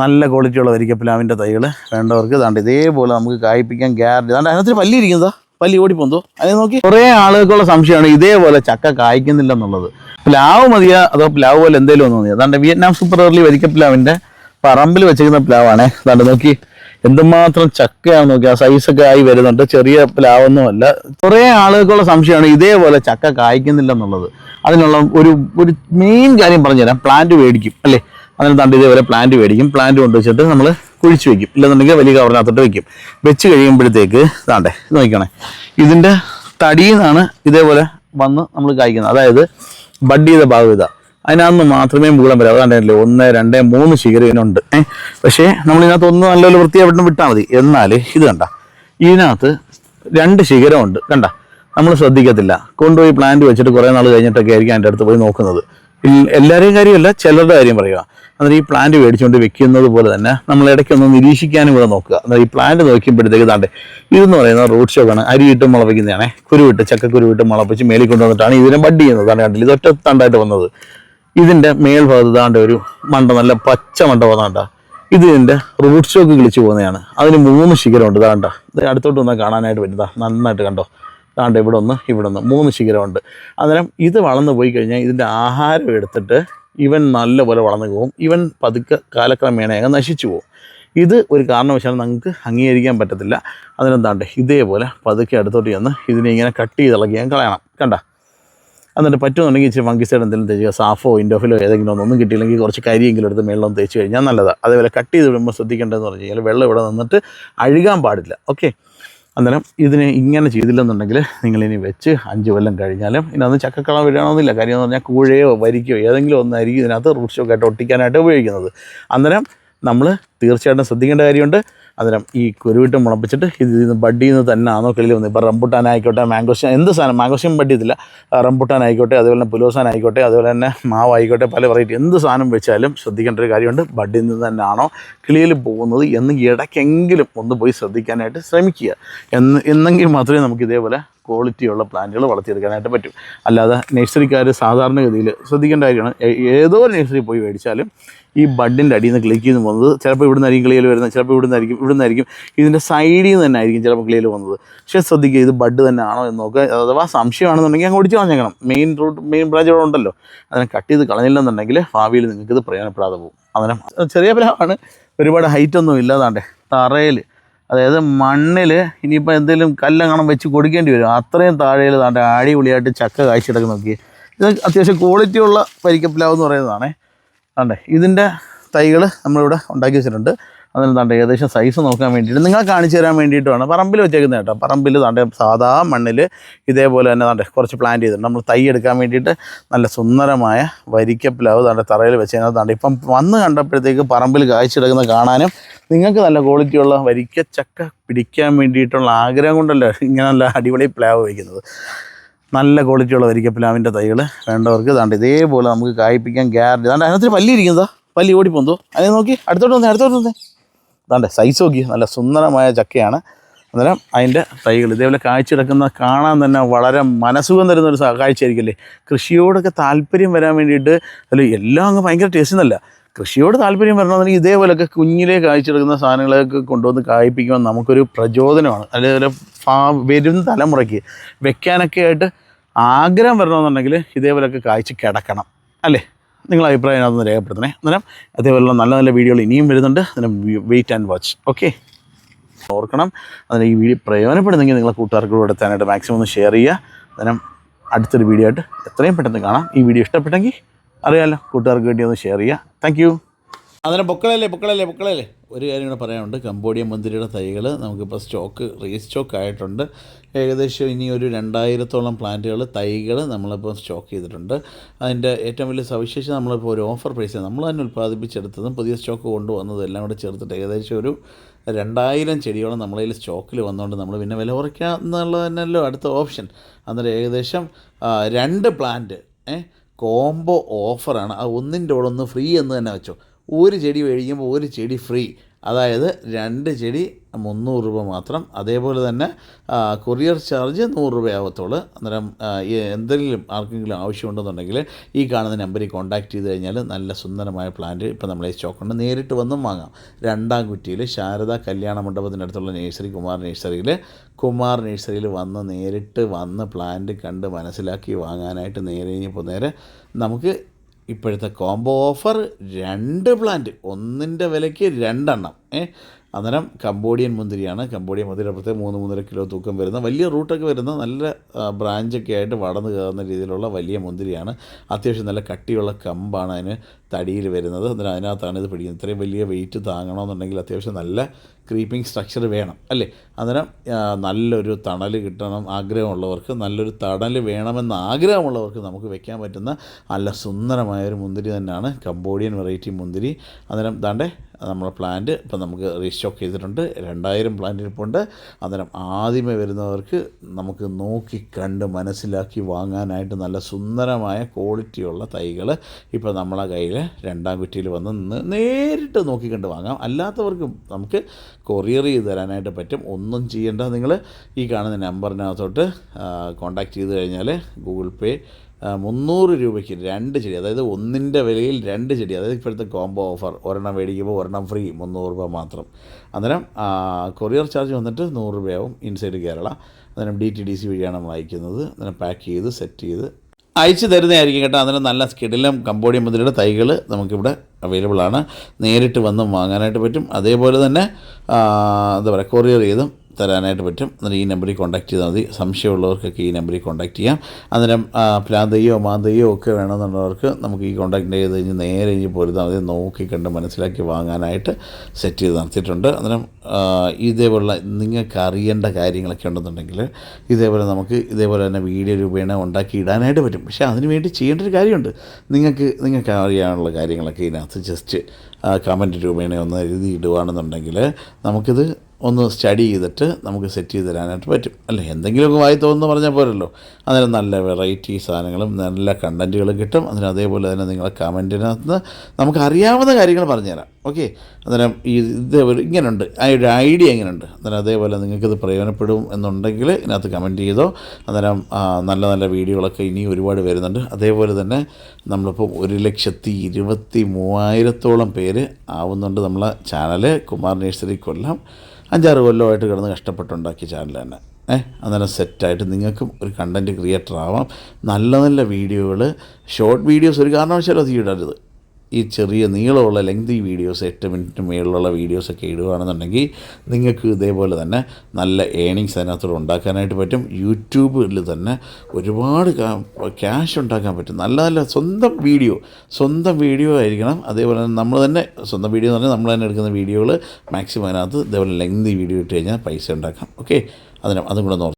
നല്ല ക്വാളിറ്റിയുള്ള വരിക്കപ്പിലാവിന്റെ തൈകൾ വേണ്ടവർക്ക് ഇതാണ്ട് ഇതേപോലെ നമുക്ക് കായ്പ്പിക്കാൻ ഗ്യാരണ്ടി അതാണ്ട് അതിനകത്ത് പല്ലി ഇരിക്കുന്നതാ പല്ലി ഓടിപ്പോന്തോ അതിനെ നോക്കി. കുറേ ആളുകൾക്കുള്ള സംശയമാണ് ഇതേപോലെ ചക്ക കായ്ക്കുന്നില്ല എന്നുള്ളത് പ്ലാവ് മതിയാ? അതോ പ്ലാവ് പോലെ എന്തെങ്കിലും ഒന്ന് മതിയോ? അതാണ്ട് വിയറ്റ്നാം സൂപ്പർ ഏർലി വരിക്കപ്പിലാവിന്റെ പറമ്പിൽ വെച്ചിരിക്കുന്ന പ്ലാവാണേ. അതാണ്ട് നോക്കി. എന്തുമാത്രം ചക്കയാണ് നോക്കി. ആ സൈസൊക്കെ ആയി വരുന്നുണ്ട്. ചെറിയ പ്ലാവൊന്നുമല്ല. കുറേ ആളുകൾക്കുള്ള സംശയമാണ് ഇതേപോലെ ചക്ക കായ്ക്കുന്നില്ല എന്നുള്ളത് അതിനുള്ള ഒരു ഒരു മെയിൻ കാര്യം പറഞ്ഞുതരാം. പ്ലാന്റ് മേടിക്കും. അല്ലേ? അതിന് തണ്ട് ഇതേപോലെ പ്ലാന്റ് മേടിക്കും. പ്ലാന്റ് കൊണ്ടുവച്ചിട്ട് നമ്മൾ കുഴിച്ച് വെക്കും. ഇല്ലെന്നുണ്ടെങ്കിൽ വലിയ കവറിനകത്തോട്ട് വെക്കും. വെച്ച് കഴിയുമ്പോഴത്തേക്ക് ഇതാണ്ടേ ഇത് നോക്കണേ ഇതിന്റെ തടിയിൽ നിന്നാണ് ഇതേപോലെ വന്ന് നമ്മൾ കായ്ക്കുന്നത്. അതായത് ബഡ് ചെയ്ത ഭാഗം ഇതാ. അതിനകത്ത് മാത്രമേ മൂളം വരാം അതാണ്ടല്ലേ ഒന്ന് രണ്ട് മൂന്ന് ശിഖരം ഇതിനുണ്ട് ഏഹ് പക്ഷേ നമ്മൾ ഇതിനകത്ത് ഒന്ന് നല്ലപോലെ വൃത്തിയായിട്ട് വിട്ടാൽ മതി. എന്നാൽ ഇത് കണ്ട ഇതിനകത്ത് രണ്ട് ശിഖരമുണ്ട്. കണ്ട നമ്മൾ ശ്രദ്ധിക്കത്തില്ല. കൊണ്ടുപോയി പ്ലാന്റ് വെച്ചിട്ട് കുറേ നാൾ കഴിഞ്ഞിട്ടൊക്കെ ആയിരിക്കും അതിന്റെ അടുത്ത് പോയി നോക്കുന്നത്. എല്ലാവരെയും കാര്യമല്ല ചിലരുടെ കാര്യം പറയുക. അന്നേരം ഈ പ്ലാന്റ് മേടിച്ചുകൊണ്ട് വെക്കുന്നത് പോലെ തന്നെ നമ്മൾ ഇടയ്ക്കൊന്ന് നിരീക്ഷിക്കാനും കൂടെ നോക്കുക. അന്നേരം ഈ പ്ലാന്റ് നോക്കുമ്പോഴത്തേക്ക് താണ്ടെ ഇതെന്ന് പറയുന്നത് റൂട്ട് ഷോക്കാണ് അരിയിട്ട് മുളപ്പിക്കുന്നതാണ്. കുരുവിട്ട് ചക്കക്കുരുവിട്ട് മുളപ്പിച്ച് മേളിൽ കൊണ്ടുവന്നിട്ടാണ് ഇതിനെ ബഡ് ചെയ്യുന്നത്. താണ്ടെ കണ്ടില്ല? ഇത് ഒറ്റ തണ്ടായിട്ട് വന്നത്. ഇതിന്റെ മേൽഭാഗത്ത് താണ്ടെ ഒരു മണ്ട നല്ല പച്ച മണ്ട വന്നാണ്ട ഇത് ഇതിന്റെ റൂട്ട് ഷോക്ക് കിളിച്ച് പോകുന്നതാണ്. അതിന് മൂന്ന് ശിഖരമുണ്ട്. താണ്ട ഇത് അടുത്തോട്ട് വന്നാൽ കാണാനായിട്ട് പറ്റുന്നതാ നന്നായിട്ട് കണ്ടോ? താണ്ട ഇവിടെ ഒന്ന് ഇവിടെ ഒന്ന് മൂന്ന് ശിഖരമുണ്ട്. അന്നേരം ഇത് വളർന്നു പോയി കഴിഞ്ഞാൽ ഇതിന്റെ ആഹാരം എടുത്തിട്ട് ഇവൻ നല്ലപോലെ വളർന്നു പോകും. ഇവൻ പതുക്കെ കാലക്രമേണ അങ്ങ് നശിച്ചു പോകും. ഇത് ഒരു കാരണവശാലും നമുക്ക് അംഗീകരിക്കാൻ പറ്റത്തില്ല. അതിനെന്താണ്ട് ഇതേപോലെ പതുക്കെ അടുത്തോട്ട് ചെന്ന് ഇതിനെ ഇങ്ങനെ കട്ട് ചെയ്ത് ഇളക്കി ഞാൻ കളയണം. കണ്ട? എന്നിട്ട് പറ്റുന്നുണ്ടെങ്കിൽ ഇച്ചിരി ഫംഗിസൈഡ് എന്തെങ്കിലും തേച്ചുക സാഫോ ഇൻഡോഫിലോ ഏതെങ്കിലും ഒന്നും കിട്ടിയില്ലെങ്കിൽ കുറച്ച് കരിയെങ്കിലും എടുത്ത് മേളിലൊന്നും തേച്ച് കഴിഞ്ഞാൽ നല്ലതാണ് അതേപോലെ കട്ട് ചെയ്ത് വിടുമ്പോൾ ശ്രദ്ധിക്കേണ്ടതെന്ന് പറഞ്ഞു കഴിഞ്ഞാൽ വെള്ളം ഇവിടെ നിന്നിട്ട് അഴുകാൻ പാടില്ല. ഓക്കെ അന്നേരം ഇതിനെ ഇങ്ങനെ ചെയ്തില്ലെന്നുണ്ടെങ്കിൽ നിങ്ങളിനി വെച്ച് അഞ്ച് കൊല്ലം കഴിഞ്ഞാലും ഇതിനകത്ത് ചക്കക്കളം വീഴണമെന്നില്ല കാര്യം എന്ന് പറഞ്ഞാൽ കൂഴയോ വരിക്കയോ ഏതെങ്കിലും ഒന്നായിരിക്കും ഇതിനകത്ത് റൂട്ട് സ്റ്റോക്ക് ആയിട്ട് ഒട്ടിക്കാനായിട്ട് ഉപയോഗിക്കുന്നത്. അന്നേരം നമ്മൾ തീർച്ചയായിട്ടും ശ്രദ്ധിക്കേണ്ട കാര്യമുണ്ട്. അന്നേരം ഈ കുരുവിട്ട് മുളപ്പിച്ചിട്ട് ഇത് ഇന്ന് ബഡ് നിന്ന് തന്നെ ആണോ കിളിയിൽ വന്നത് ഇപ്പോൾ റംബുട്ടാൻ ആയിക്കോട്ടെ മാംഗോഷൻ എന്ത് സാധനം മാംഗോഷൻ ബഡ് ചെയ്തില്ല റംബുട്ടാൻ ആയിക്കോട്ടെ അതുപോലെ തന്നെ പുലോസാൻ ആയിക്കോട്ടെ അതുപോലെ തന്നെ മാവ് ആയിക്കോട്ടെ പല വെറൈറ്റി എന്ത് സാധനം വെച്ചാലും ശ്രദ്ധിക്കേണ്ട ഒരു കാര്യമുണ്ട്. ബഡ് നിന്ന് തന്നെ ആണോ കിളിയിൽ പോകുന്നത് എന്ന് ഇടയ്ക്കെങ്കിലും ഒന്ന് പോയി ശ്രദ്ധിക്കാനായിട്ട് ശ്രമിക്കുക. എന്ന് എന്നെങ്കിൽ മാത്രമേ നമുക്ക് ഇതേപോലെ ക്വാളിറ്റിയുള്ള പ്ലാന്റുകൾ വളർത്തിയെടുക്കാനായിട്ട് പറ്റും. അല്ലാതെ നഴ്സറിക്കാർ സാധാരണഗതിയിൽ ശ്രദ്ധിക്കേണ്ട കാര്യമാണ്. ഏതോ നഴ്സറി പോയി മേടിച്ചാലും ഈ ബഡിന്റെ അടിയിൽ നിന്ന് ക്ലിക്ക് ചെയ്ത് വന്നത് ചിലപ്പോൾ ഇവിടുന്ന് ആയിരിക്കും കിളിയിൽ വരുന്നത് ചിലപ്പോൾ ഇവിടുന്ന് ആയിരിക്കും ഇവിടുന്ന് ആയിരിക്കും. ഇതിന്റെ സൈഡിൽ നിന്ന് തന്നെ ആയിരിക്കും ചിലപ്പോൾ കിളിയിൽ വന്നത് പക്ഷേ ശ്രദ്ധിക്കുക ഇത് ബഡ് തന്നെ ആണോ എന്ന് നോക്കുക. അഥവാ സംശയമാണെന്നുണ്ടെങ്കിൽ അങ്ങ് ഒടിച്ച് കളഞ്ഞേക്കണം. മെയിൻ റൂട്ട് മെയിൻ ബ്രാഞ്ച് ഇവിടെ ഉണ്ടല്ലോ. അതിനെ കട്ട് ചെയ്ത് കളഞ്ഞില്ലെന്നുണ്ടെങ്കിൽ ഭാവിയിൽ നിങ്ങൾക്ക് ഇത് പ്രയോജനപ്പെടാതെ പോകും. അതിനെ ചെറിയ പ്ലാവാണ് ഒരുപാട് ഹൈറ്റ് ഒന്നും ഇല്ലാതാണ്ടേ. തറയിൽ അതായത് മണ്ണിൽ ഇനിയിപ്പോൾ എന്തെങ്കിലും കല്ലങ്ങണം വെച്ച് കൊടുക്കേണ്ടി വരും. അത്രയും താഴെയിൽ താണ്ടെ അടിപൊളിയായിട്ട് ചക്ക കാഴ്ചയെടുക്കുന്ന നോക്കി. ഇത് അത്യാവശ്യം ക്വാളിറ്റിയുള്ള പരിക്കപ്പിലാവ് എന്ന് പറയുന്നതാണേ. ആണ്ടേ ഇതിന്റെ തൈകൾ നമ്മളിവിടെ ഉണ്ടാക്കി വെച്ചിട്ടുണ്ട്. അതിന് താണ്ട ഏകദേശം സൈസ് നോക്കാൻ വേണ്ടിയിട്ട് നിങ്ങൾ കാണിച്ചു തരാൻ വേണ്ടിയിട്ടാണ് പറമ്പിൽ വെച്ചേക്കുന്നത് കേട്ടോ. പറമ്പിൽ താണ്ട സാധാ മണ്ണിൽ ഇതേപോലെ തന്നെ താണ്ട കുറച്ച് പ്ലാന്റ് ചെയ്തിട്ടുണ്ട്. നമ്മൾ തൈ എടുക്കാൻ വേണ്ടിയിട്ട് നല്ല സുന്ദരമായ വരിക്കപ്പിലാവ് താണ്ട തറയിൽ വെച്ചതിനകത്ത് താണ്ട ഇപ്പം വന്ന് കണ്ടപ്പോഴത്തേക്ക് പറമ്പിൽ കാഴ്ചയെടുക്കുന്ന കാണാനും നിങ്ങൾക്ക് നല്ല ക്വാളിറ്റിയുള്ള വരിക്കച്ചക്ക പിടിക്കാൻ വേണ്ടിയിട്ടുള്ള ആഗ്രഹം കൊണ്ടല്ലേ ഇങ്ങനെ നല്ല അടിപൊളി പ്ലാവ് വയ്ക്കുന്നത്. നല്ല ക്വാളിറ്റിയുള്ള വരിക്കപ്പിലാവിന്റെ തൈകൾ വേണ്ടവർക്ക് ഇതാണ്ട് ഇതേപോലെ നമുക്ക് കായ്പ്പിക്കാൻ ഗ്യാരണ്ടി ഇതാണ്ട് പല്ലി ഇരിക്കുന്നതോ. പല്ലി ഓടിപ്പോന്തോ. അതിനെ നോക്കി. അടുത്തോട്ട് വന്നേ അടുത്തോട്ട് വന്നേ. ഇതാണ്ട് സൈസ് നോക്കി. നല്ല സുന്ദരമായ ചക്കയാണ്. അന്നേരം അതിന്റെ തൈകൾ ഇതേപോലെ കാഴ്ച കിടക്കുന്ന കാണാൻ തന്നെ വളരെ മനസ്സുഖം തരുന്ന ഒരു കാഴ്ചയായിരിക്കില്ലേ? കൃഷിയോടൊക്കെ താല്പര്യം വരാൻ വേണ്ടിയിട്ട് അല്ല എല്ലാം അങ്ങ് ഭയങ്കര ടേസ്റ്റ് എന്നല്ല. കൃഷിയോട് താല്പര്യം വരണമെന്നുണ്ടെങ്കിൽ ഇതേപോലെയൊക്കെ കുഞ്ഞിലെ കാഴ്ചയെടുക്കുന്ന സാധനങ്ങളൊക്കെ കൊണ്ടുവന്ന് കായ്പ്പിക്കുമ്പോൾ നമുക്കൊരു പ്രചോദനമാണ്. അതേപോലെ ഫാ വരുന്ന തലമുറയ്ക്ക് വെക്കാനൊക്കെ ആയിട്ട് ആഗ്രഹം വരണമെന്നുണ്ടെങ്കിൽ ഇതേപോലെയൊക്കെ കാഴ്ച കിടക്കണം. അല്ലേ? നിങ്ങളുടെ അഭിപ്രായം അതിനകത്ത് രേഖപ്പെടുത്തണേ. അന്നേരം അതേപോലെയുള്ള നല്ല നല്ല വീഡിയോകൾ ഇനിയും വരുന്നുണ്ട്. അന്നേരം വെയിറ്റ് ആൻഡ് വാച്ച് ഓക്കെ ഓർക്കണം. അതിന് ഈ വീഡിയോ പ്രയോജനപ്പെടുന്നെങ്കിൽ നിങ്ങളെ കൂട്ടുകാർക്ക് കൂടെ എത്താനായിട്ട് മാക്സിമം ഒന്ന് ഷെയർ ചെയ്യുക. അന്നേരം അടുത്തൊരു വീഡിയോ ആയിട്ട് എത്രയും പെട്ടെന്ന് കാണാം. ഈ വീഡിയോ ഇഷ്ടപ്പെട്ടെങ്കിൽ അറിയാമല്ലോ കൂട്ടുകാർക്ക് വേണ്ടി ഒന്ന് ഷെയർ ചെയ്യുക. താങ്ക് യു അന്നേരം പൊക്കളല്ലേ പൊക്കളല്ലേ പൊക്കളല്ലേ ഒരു കാര്യം കൂടെ പറയാനുണ്ട്. കംബോഡിയൻ മുന്തിരിയുടെ തൈകൾ നമുക്കിപ്പോൾ സ്റ്റോക്ക് റീസ്റ്റോക്ക് ആയിട്ടുണ്ട് ഏകദേശം ഇനി ഒരു രണ്ടായിരത്തോളം പ്ലാന്റുകൾ തൈകൾ നമ്മളിപ്പോൾ സ്റ്റോക്ക് ചെയ്തിട്ടുണ്ട്. അതിന്റെ ഏറ്റവും വലിയ സവിശേഷത നമ്മളിപ്പോൾ ഒരു ഓഫർ പ്രൈസ് നമ്മൾ തന്നെ ഉൽപ്പാദിപ്പിച്ചെടുത്തതും പുതിയ സ്റ്റോക്ക് കൊണ്ടുവന്നതും എല്ലാം കൂടെ ചേർത്തിട്ട് ഏകദേശം ഒരു രണ്ടായിരം ചെടിയോളം നമ്മളതിൽ സ്റ്റോക്കിൽ വന്നുകൊണ്ട് നമ്മൾ പിന്നെ വില കുറയ്ക്കുക എന്നുള്ളത് തന്നെയല്ലോ അടുത്ത ഓപ്ഷൻ. അന്നേരം ഏകദേശം രണ്ട് പ്ലാന്റ് കോംബോ ഓഫറാണ്. അത് ഒന്നിന്റെ കൂടെ ഒന്ന് ഫ്രീ എന്ന് തന്നെ വെച്ചോ. ഒരു ചെടി മേടിക്കുമ്പോൾ ഒരു ചെടി ഫ്രീ. അതായത് രണ്ട് ചെടി മുന്നൂറ് രൂപ മാത്രം. അതേപോലെ തന്നെ കൊറിയർ ചാർജ് നൂറ് രൂപയാവത്തുള്ളൂ. അന്നേരം ഈ എന്തെങ്കിലും ആർക്കെങ്കിലും ആവശ്യമുണ്ടെന്നുണ്ടെങ്കിൽ ഈ കാണുന്ന നമ്പറിൽ കോൺടാക്ട് ചെയ്ത് കഴിഞ്ഞാൽ നല്ല സുന്ദരമായ പ്ലാന്റ് ഇപ്പോൾ നമ്മളെ സ്റ്റോക്കുണ്ട്. നേരിട്ട് വന്നും വാങ്ങാം. രണ്ടാം കുറ്റിയിൽ ശാരദ കല്യാണ മണ്ഡപത്തിനടുത്തുള്ള നേഴ്സറി കുമാർ നേഴ്സറിയിൽ കുമാർ നേഴ്സറിയിൽ വന്ന് നേരിട്ട് വന്ന് പ്ലാന്റ് കണ്ട് മനസ്സിലാക്കി വാങ്ങാനായിട്ട് നേരെ കഴിഞ്ഞപ്പോൾ നേരെ നമുക്ക് ഇപ്പോഴത്തെ കോംബോ ഓഫർ രണ്ട് പ്ലാന്റ് ഒന്നിന്റെ വിലയ്ക്ക് രണ്ടെണ്ണം. ഏ അന്നേരം കംബോഡിയൻ മുന്തിരിയാണ്. കംബോഡിയൻ മുന്തിരി അപ്പുറത്തെ മൂന്ന് മൂന്നര കിലോ തൂക്കം വരുന്ന വലിയ റൂട്ടൊക്കെ വരുന്ന നല്ല ബ്രാഞ്ചൊക്കെ ആയിട്ട് വളർന്നു കയറുന്ന രീതിയിലുള്ള വലിയ മുന്തിരിയാണ്. അത്യാവശ്യം നല്ല കട്ടിയുള്ള കമ്പാണ് അതിന് തടിയിൽ വരുന്നത്. അന്നേരം അതിനകത്താണ് ഇത് പിടിക്കുന്നത്. ഇത്രയും വലിയ വെയിറ്റ് താങ്ങണമെന്നുണ്ടെങ്കിൽ അത്യാവശ്യം നല്ല ക്രീപ്പിംഗ് സ്ട്രക്ചർ വേണം അല്ലേ? അന്നേരം നല്ലൊരു തണൽ കിട്ടണം ആഗ്രഹമുള്ളവർക്ക് നല്ലൊരു തണൽ വേണമെന്ന് ആഗ്രഹമുള്ളവർക്ക് നമുക്ക് വെക്കാൻ പറ്റുന്ന നല്ല സുന്ദരമായ ഒരു മുന്തിരി തന്നെയാണ് കംബോഡിയൻ വെറൈറ്റി മുന്തിരി. അന്നേരം ദാണ്ടേ നമ്മളെ പ്ലാന്റ് ഇപ്പം നമുക്ക് റീസ്റ്റോക്ക് ചെയ്തിട്ടുണ്ട്. രണ്ടായിരം പ്ലാന്റ് ഇരിപ്പുണ്ട്. അന്നേരം ആദ്യമേ വരുന്നവർക്ക് നമുക്ക് നോക്കി കണ്ട് മനസ്സിലാക്കി വാങ്ങാനായിട്ട് നല്ല സുന്ദരമായ ക്വാളിറ്റിയുള്ള തൈകൾ ഇപ്പോൾ നമ്മളെ കയ്യിൽ രണ്ടാം കുറ്റിയിൽ വന്ന് നേരിട്ട് നോക്കിക്കണ്ട് വാങ്ങാം. അല്ലാത്തവർക്കും നമുക്ക് കൊറിയർ ചെയ്ത് തരാനായിട്ട് പറ്റും. ഒന്നും ചെയ്യേണ്ട. നിങ്ങൾ ഈ കാണുന്ന നമ്പറിനകത്തോട്ട് കോൺടാക്റ്റ് ചെയ്ത് കഴിഞ്ഞാൽ ഗൂഗിൾ പേ മുന്നൂറ് രൂപയ്ക്ക് രണ്ട് ചെടി അതായത് ഒന്നിന്റെ വിലയിൽ രണ്ട് ചെടി അതായത് ഇപ്പോഴത്തെ കോംബോ ഓഫർ ഒരെണ്ണം മേടിക്കുമ്പോൾ ഒരെണ്ണം ഫ്രീ മുന്നൂറ് രൂപ മാത്രം. അന്നേരം കൊറിയർ ചാർജ് വന്നിട്ട് നൂറ് രൂപയാവും ഇൻസൈഡ് കേരള. അന്നേരം ഡി ടി ഡി സി വഴിയാണ് നമ്മൾ അയക്കുന്നത്. അന്നേരം പാക്ക് ചെയ്ത് സെറ്റ് ചെയ്ത്. അയച്ചു തരുന്നതായിരിക്കും കേട്ടോ. അന്നേരം നല്ല സ്കിഡിലും കമ്പോഡിയം മുതലുള്ള തൈകൾ നമുക്കിവിടെ അവൈലബിൾ ആണ്. നേരിട്ട് വന്നും വാങ്ങാനായിട്ട് പറ്റും. അതേപോലെ തന്നെ എന്താ പറയുക കൊറിയർ ചെയ്തും തരാനായിട്ട് പറ്റും. അന്നേരം ഈ നമ്പറിൽ കോൺടാക്ട് ചെയ്താൽ മതി. സംശയമുള്ളവർക്കൊക്കെ ഈ നമ്പറിൽ കോൺടാക്ട് ചെയ്യാം. അന്നേരം പ്ലാന്തയോ മാന്തയോ ഒക്കെ വേണമെന്നുള്ളവർക്ക് നമുക്ക് ഈ കോൺടാക്ട് ചെയ്ത് കഴിഞ്ഞ് നേരെ ഇനി പോരുന്നാൽ മതി. നോക്കി കണ്ട് മനസ്സിലാക്കി വാങ്ങാനായിട്ട് സെറ്റ് ചെയ്ത് നടത്തിയിട്ടുണ്ട് അന്നേരം ഇതേപോലെ നിങ്ങൾക്ക് അറിയേണ്ട കാര്യങ്ങളൊക്കെ ഉണ്ടെന്നുണ്ടെങ്കിൽ ഇതേപോലെ നമുക്ക് ഇതേപോലെ തന്നെ വീഡിയോ രൂപേണ ഉണ്ടാക്കി ഇടാനായിട്ട് പറ്റും. പക്ഷേ അതിന് വേണ്ടി ചെയ്യേണ്ട ഒരു കാര്യമുണ്ട്. നിങ്ങൾക്ക് നിങ്ങൾക്ക് അറിയാനുള്ള കാര്യങ്ങളൊക്കെ ഇതിനകത്ത് ജസ്റ്റ് കമന്റ് രൂപേണ ഒന്ന് എഴുതി ഇടുകയാണെന്നുണ്ടെങ്കിൽ നമുക്കിത് ഒന്ന് സ്റ്റഡി ചെയ്തിട്ട് നമുക്ക് സെറ്റ് ചെയ്ത് തരാനായിട്ട് പറ്റും. അല്ലേ എന്തെങ്കിലുമൊക്കെ വായി തോന്നുന്നു പറഞ്ഞാൽ പോരല്ലോ. അന്നേരം നല്ല വെറൈറ്റി സാധനങ്ങളും നല്ല കണ്ടന്റുകളും കിട്ടും. അതിന് അതേപോലെ തന്നെ നിങ്ങളെ കമന്റിനകത്ത് നമുക്ക് അറിയാവുന്ന കാര്യങ്ങൾ പറഞ്ഞുതരാം. ഓക്കെ അന്നേരം ഈ ഇതേപോലെ ഇങ്ങനെയുണ്ട് ഒരു ഐഡിയ എങ്ങനെയുണ്ട് അന്നേരം അതേപോലെ നിങ്ങൾക്കിത് പ്രയോജനപ്പെടും എന്നുണ്ടെങ്കിൽ ഇതിനകത്ത് കമന്റ് ചെയ്തോ അന്നേരം നല്ല നല്ല വീഡിയോകളൊക്കെ ഇനി ഒരുപാട് വരുന്നുണ്ട്. അതേപോലെ തന്നെ നമ്മളിപ്പോൾ ഒരു ലക്ഷത്തി ഇരുപത്തി മൂവായിരത്തോളം പേര് ആവുന്നുണ്ട് നമ്മളെ ചാനൽ കുമാർ നേഴ്സറി കൊല്ലം. അഞ്ചാറ് കൊല്ലമായിട്ട് കിടന്ന് കഷ്ടപ്പെട്ടുണ്ടാക്കിയ ചാനൽ തന്നെ. ഏഹ് അന്നേരം സെറ്റായിട്ട് നിങ്ങൾക്കും ഒരു കണ്ടന്റ് ക്രിയേറ്റർ ആവാം. നല്ല നല്ല വീഡിയോകൾ ഷോർട്ട് വീഡിയോസ് ഒരു കാരണവശാലും അത് ഇടരുത് ഈ ചെറിയ നീളമുള്ള ലെങ്തി വീഡിയോസ് എട്ട് മിനിറ്റ് മേളിലുള്ള വീഡിയോസൊക്കെ ഇടുകയാണെന്നുണ്ടെങ്കിൽ നിങ്ങൾക്ക് ഇതേപോലെ തന്നെ നല്ല ഏണിങ്സ് അതിനകത്തോടെ ഉണ്ടാക്കാനായിട്ട് പറ്റും. യൂട്യൂബിൽ തന്നെ ഒരുപാട് ക്യാഷ് ഉണ്ടാക്കാൻ പറ്റും. നല്ല നല്ല സ്വന്തം വീഡിയോ സ്വന്തം വീഡിയോ ആയിരിക്കണം. അതേപോലെ തന്നെ നമ്മൾ തന്നെ സ്വന്തം വീഡിയോ എന്ന് പറഞ്ഞാൽ നമ്മൾ തന്നെ എടുക്കുന്ന വീഡിയോകൾ മാക്സിമം അതിനകത്ത് ഇതേപോലെ ലെങ്തി വീഡിയോ ഇട്ട് കഴിഞ്ഞാൽ പൈസ ഉണ്ടാക്കാം. ഓക്കെ അതിന് അതും കൂടെ